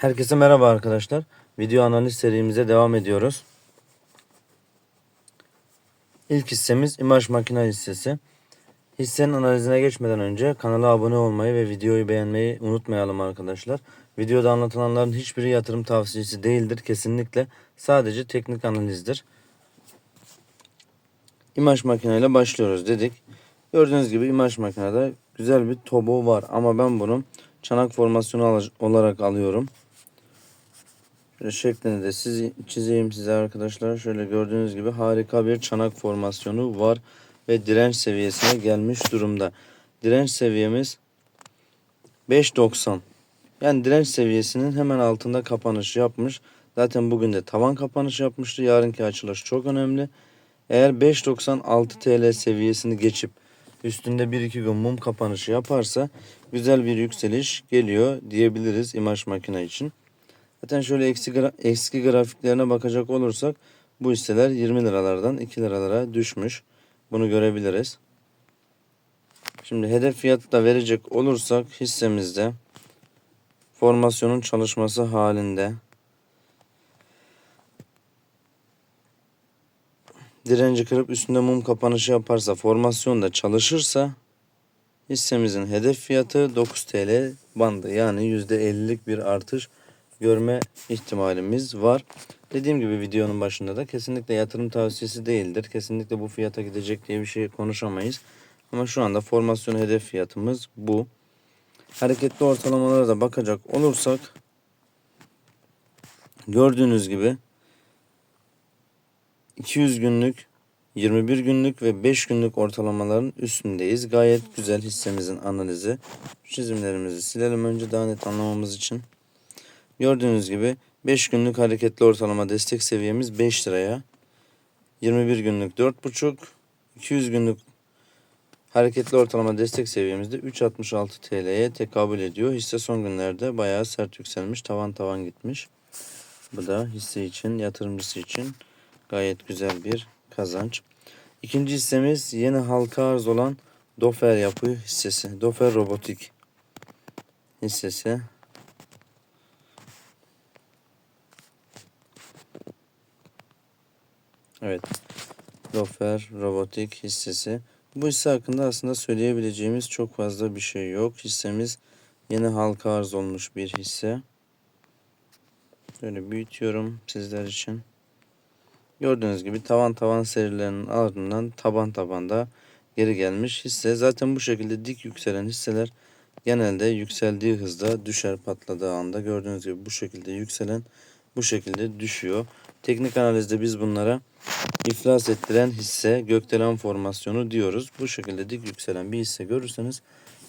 Herkese merhaba arkadaşlar. Video analiz serimize devam ediyoruz. İlk hissemiz imaj makine hissesi. Hissenin analizine geçmeden önce kanala abone olmayı ve videoyu beğenmeyi unutmayalım arkadaşlar. Videoda anlatılanların hiçbiri yatırım tavsiyesi değildir. Kesinlikle sadece teknik analizdir. İmaj makineyle başlıyoruz dedik. Gördüğünüz gibi imaj makinede güzel bir tobo var ama ben bunu çanak formasyonu olarak alıyorum. Şeklini de siz, çizeyim size arkadaşlar. Şöyle gördüğünüz gibi harika bir çanak formasyonu var ve direnç seviyesine gelmiş durumda. Direnç seviyemiz 5.90. Yani direnç seviyesinin hemen altında kapanış yapmış. Zaten bugün de tavan kapanış yapmıştı. Yarınki açılış çok önemli. Eğer 5.96 TL seviyesini geçip üstünde 1-2 gün mum kapanışı yaparsa güzel bir yükseliş geliyor diyebiliriz imaj makine için. Zaten şöyle eski, gra- eski grafiklerine bakacak olursak bu hisseler 20 liralardan 2 liralara düşmüş. Bunu görebiliriz. Şimdi hedef fiyatı da verecek olursak hissemizde formasyonun çalışması halinde direnci kırıp üstünde mum kapanışı yaparsa formasyon da çalışırsa hissemizin hedef fiyatı 9 TL bandı yani %50'lik bir artış görme ihtimalimiz var. Dediğim gibi videonun başında da kesinlikle yatırım tavsiyesi değildir. Kesinlikle bu fiyata gidecek diye bir şey konuşamayız. Ama şu anda formasyon hedef fiyatımız bu. Hareketli ortalamalara da bakacak olursak gördüğünüz gibi 200 günlük, 21 günlük ve 5 günlük ortalamaların üstündeyiz. Gayet güzel hissemizin analizi. Çizimlerimizi silelim önce daha net anlamamız için. Gördüğünüz gibi 5 günlük hareketli ortalama destek seviyemiz 5 liraya. 21 günlük 4,5. 200 günlük hareketli ortalama destek seviyemiz de 3.66 TL'ye tekabül ediyor. Hisse son günlerde bayağı sert yükselmiş. Tavan tavan gitmiş. Bu da hisse için, yatırımcısı için gayet güzel bir kazanç. İkinci hissemiz yeni halka arz olan Dofer yapı hissesi. Dofer Robotik hissesi. Evet. Dofer Robotik hissesi. Bu hisse hakkında aslında söyleyebileceğimiz çok fazla bir şey yok. Hissemiz yeni halka arz olmuş bir hisse. Şöyle büyütüyorum sizler için. Gördüğünüz gibi tavan tavan serilerinin ardından taban tabanda geri gelmiş hisse. Zaten bu şekilde dik yükselen hisseler genelde yükseldiği hızda düşer patladığı anda. Gördüğünüz gibi bu şekilde yükselen bu şekilde düşüyor. Teknik analizde biz bunlara iflas ettiren hisse gökdelen formasyonu diyoruz. Bu şekilde dik yükselen bir hisse görürseniz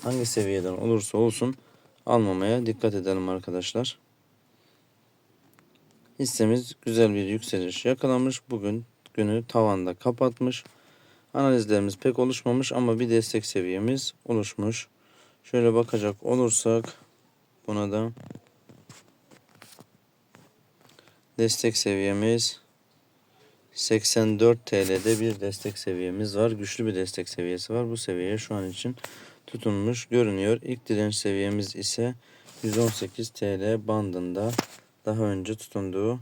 hangi seviyeden olursa olsun almamaya dikkat edelim arkadaşlar. Hissemiz güzel bir yükseliş yakalamış. Bugün günü tavanda kapatmış. Analizlerimiz pek oluşmamış ama bir destek seviyemiz oluşmuş. Şöyle bakacak olursak buna da destek seviyemiz 84 TL'de bir destek seviyemiz var. Güçlü bir destek seviyesi var. Bu seviyeye şu an için tutunmuş görünüyor. İlk direnç seviyemiz ise 118 TL bandında daha önce tutunduğu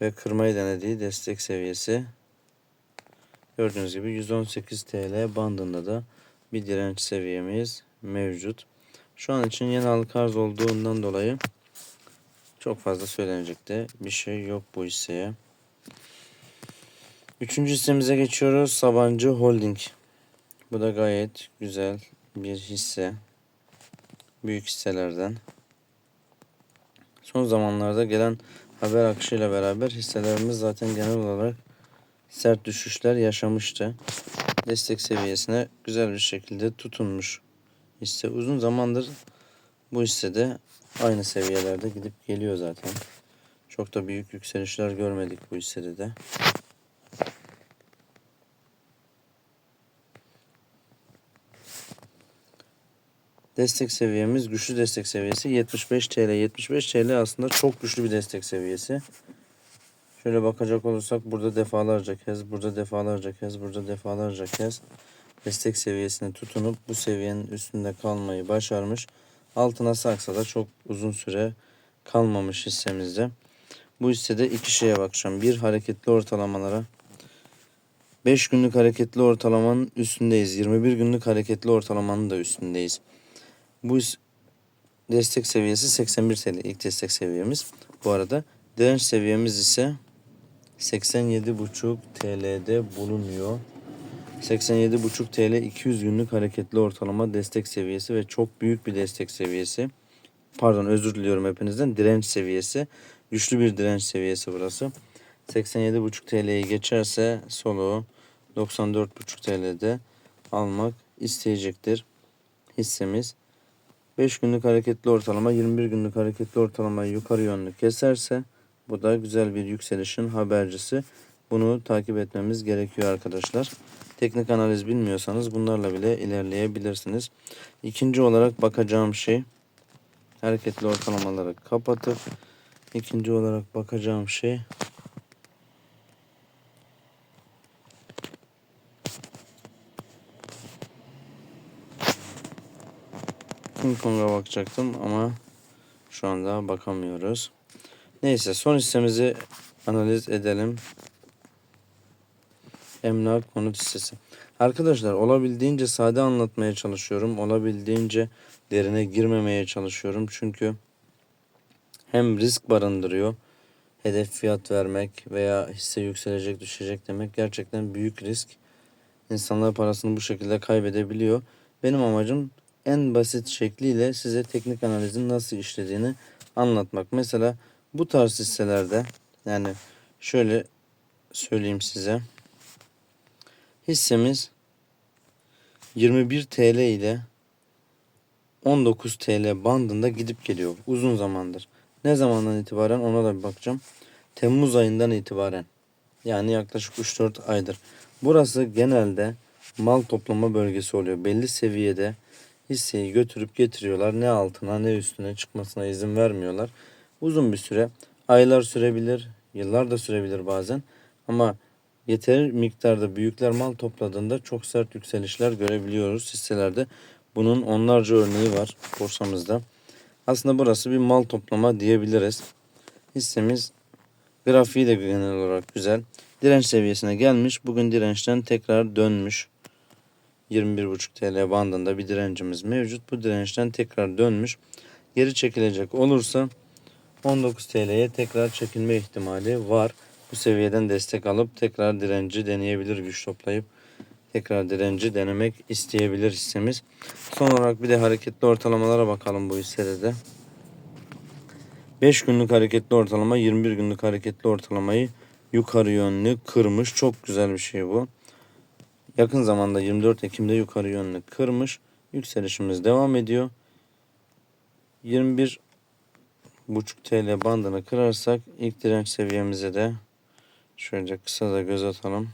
ve kırmayı denediği destek seviyesi. Gördüğünüz gibi 118 TL bandında da bir direnç seviyemiz mevcut. Şu an için yeni halka arz olduğundan dolayı çok fazla söylenecek de bir şey yok bu hisseye. Üçüncü hissemize geçiyoruz. Sabancı Holding. Bu da gayet güzel bir hisse. Büyük hisselerden. Son zamanlarda gelen haber akışıyla beraber hisselerimiz zaten genel olarak sert düşüşler yaşamıştı. Destek seviyesine güzel bir şekilde tutunmuş hisse. Uzun zamandır bu hissede aynı seviyelerde gidip geliyor zaten. Çok da büyük yükselişler görmedik bu hissede de. Destek seviyemiz güçlü destek seviyesi 75 TL. 75 TL aslında çok güçlü bir destek seviyesi. Şöyle bakacak olursak burada defalarca kez, burada defalarca kez, burada defalarca kez destek seviyesine tutunup bu seviyenin üstünde kalmayı başarmış. Altına saksa da çok uzun süre kalmamış hissemizde. Bu hissede iki şeye bakacağım. Bir hareketli ortalamalara. 5 günlük hareketli ortalamanın üstündeyiz. 21 günlük hareketli ortalamanın da üstündeyiz. Bu destek seviyesi 81 TL ilk destek seviyemiz. Bu arada direnç seviyemiz ise 87,5 TL'de bulunuyor. 87,5 TL 200 günlük hareketli ortalama destek seviyesi ve çok büyük bir destek seviyesi. Pardon özür diliyorum hepinizden. Direnç seviyesi. Güçlü bir direnç seviyesi burası. 87,5 TL'yi geçerse soluğu 94,5 TL'de almak isteyecektir hissemiz. 5 günlük hareketli ortalama 21 günlük hareketli ortalamayı yukarı yönlü keserse bu da güzel bir yükselişin habercisi. Bunu takip etmemiz gerekiyor arkadaşlar. Teknik analiz bilmiyorsanız bunlarla bile ilerleyebilirsiniz. İkinci olarak bakacağım şey hareketli ortalamaları kapatıp ikinci olarak bakacağım şey King Kong'a bakacaktım ama şu anda bakamıyoruz. Neyse son hissemizi analiz edelim. Emlak konut hissesi. Arkadaşlar olabildiğince sade anlatmaya çalışıyorum. Olabildiğince derine girmemeye çalışıyorum. Çünkü hem risk barındırıyor. Hedef fiyat vermek veya hisse yükselecek düşecek demek gerçekten büyük risk. İnsanlar parasını bu şekilde kaybedebiliyor. Benim amacım en basit şekliyle size teknik analizin nasıl işlediğini anlatmak. Mesela bu tarz hisselerde yani şöyle söyleyeyim size. Hissemiz 21 TL ile 19 TL bandında gidip geliyor uzun zamandır. Ne zamandan itibaren ona da bir bakacağım. Temmuz ayından itibaren. Yani yaklaşık 3-4 aydır. Burası genelde mal toplama bölgesi oluyor. Belli seviyede hisseyi götürüp getiriyorlar. Ne altına ne üstüne çıkmasına izin vermiyorlar. Uzun bir süre, aylar sürebilir, yıllar da sürebilir bazen. Ama yeterli miktarda büyükler mal topladığında çok sert yükselişler görebiliyoruz hisselerde. Bunun onlarca örneği var borsamızda. Aslında burası bir mal toplama diyebiliriz. Hissemiz grafiği de genel olarak güzel. Direnç seviyesine gelmiş. Bugün dirençten tekrar dönmüş. 21,5 TL bandında bir direncimiz mevcut. Bu dirençten tekrar dönmüş. Geri çekilecek olursa 19 TL'ye tekrar çekilme ihtimali var. Bu seviyeden destek alıp tekrar direnci deneyebilir güç toplayıp tekrar direnci denemek isteyebilir hissemiz. Son olarak bir de hareketli ortalamalara bakalım bu hissede de. 5 günlük hareketli ortalama 21 günlük hareketli ortalamayı yukarı yönlü kırmış. Çok güzel bir şey bu. Yakın zamanda 24 Ekim'de yukarı yönlü kırmış. Yükselişimiz devam ediyor. 21 buçuk TL bandını kırarsak ilk direnç seviyemize de şöyle kısa da göz atalım.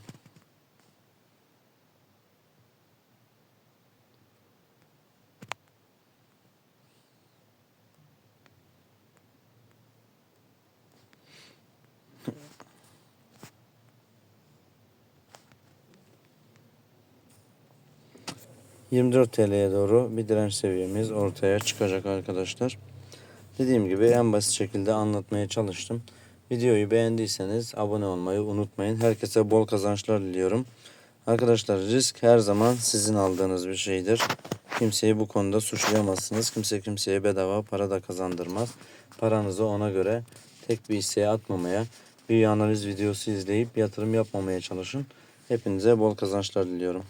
...24 TL'ye doğru bir direnç seviyemiz ortaya çıkacak arkadaşlar. Dediğim gibi en basit şekilde anlatmaya çalıştım. Videoyu beğendiyseniz abone olmayı unutmayın. Herkese bol kazançlar diliyorum. Arkadaşlar risk her zaman sizin aldığınız bir şeydir. Kimseyi bu konuda suçlayamazsınız. Kimse kimseye bedava para da kazandırmaz. Paranızı ona göre tek bir hisseye atmamaya, bir analiz videosu izleyip yatırım yapmamaya çalışın. Hepinize bol kazançlar diliyorum.